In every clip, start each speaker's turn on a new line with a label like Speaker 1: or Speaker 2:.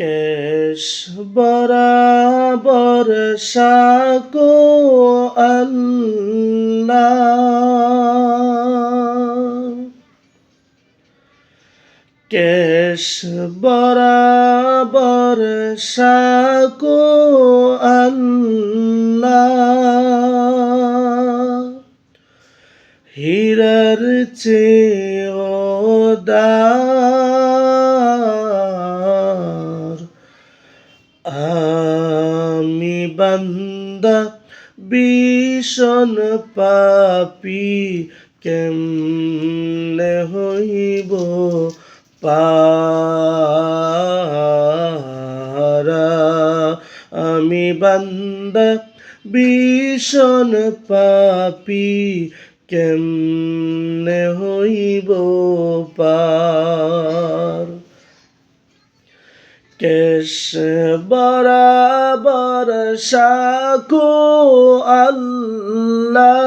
Speaker 1: কেশ বরাবর সাকো আল্লাহ। কেশ বরাবর সাকো আল্লাহ। হীরার চেয়েও বান্দা ভীষণ পাপি কেমনে হইব পারা? আমি বান্দা ভীষণ পাপি কেমনে হইব পার? কেশ বরাবর সাকু আল্লাহ।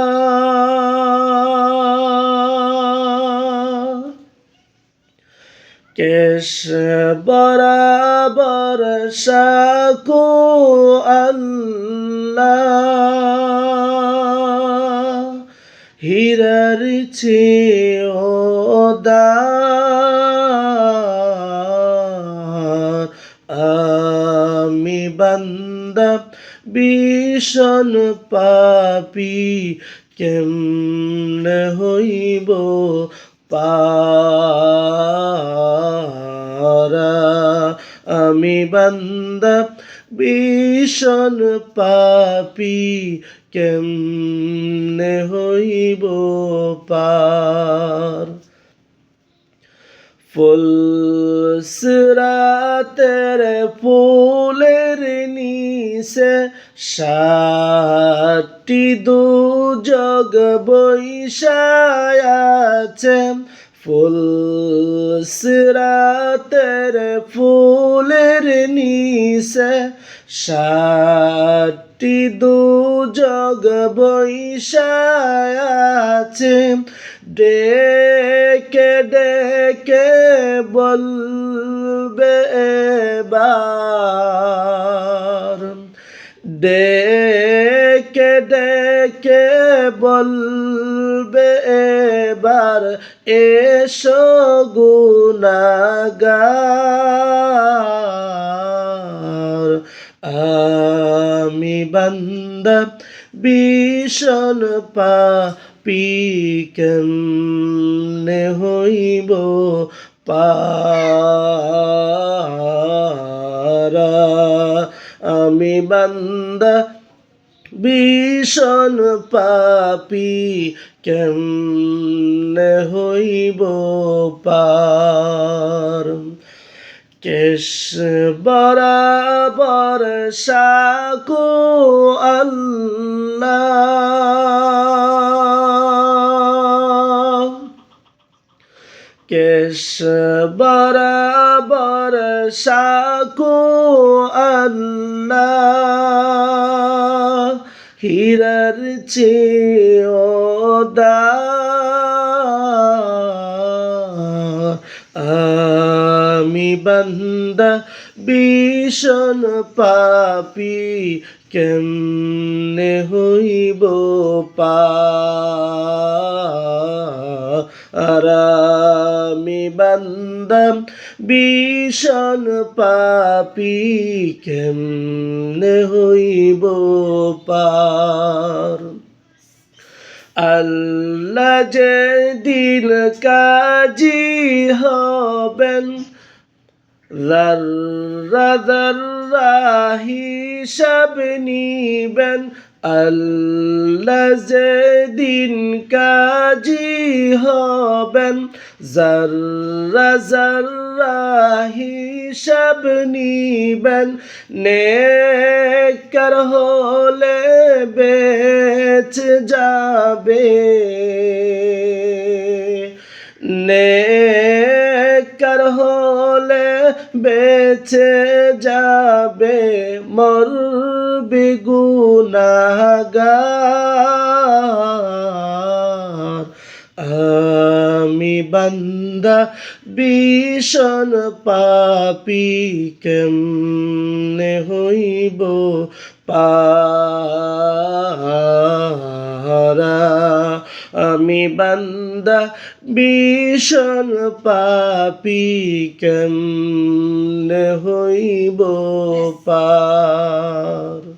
Speaker 1: কেশ বরাবর সাকু আল্লাহ। হীরার চেয়েও বান্দা ভীষণ পাপি, কেমনে হইব পারা আমি বান্দা ভীষণ পাপি, কেমনে হইব পার? ফুল সিরাতের নিচে সাতটি দু জগ আছে। ফুল সিরাতের ফুলের নিচে সাতটি দু জগ আছে। ডেকে ডেকে বলবে এবার ডেকে ডেকে বলবে এবার এসো গুনাগার আমি বান্দা ভীষণ পাপি কেমনে হইব পারা বান্দা ভীষণ পাপি কেমনে হইব পার? কেশ বরাবর সাকু আল্লাহ কেশ বরাবর সাকু আল্লাহ। হীরার চেয়েও দার আমি বান্দা ভীষণ পাপি কেমনে হইব পারামি বান্দা ভীষণ পাপি কেমনে হইব পার? আল্লাহ যে দিন কাজী হবেন রাদা হিসাব নিবেন। আল্লাহ যে দিন কাজী হবেন জাররা জাররা হিসাব নিবেন নেকর হলে বেচ যাবে নেকর হলে বেঁচে যাবে মরবি গুনাগার আমি আমি বান্দা ভীষণ পাপি কেমনে হইব আমি বান্দা ভীষণ পাপি কেমনে হইব পার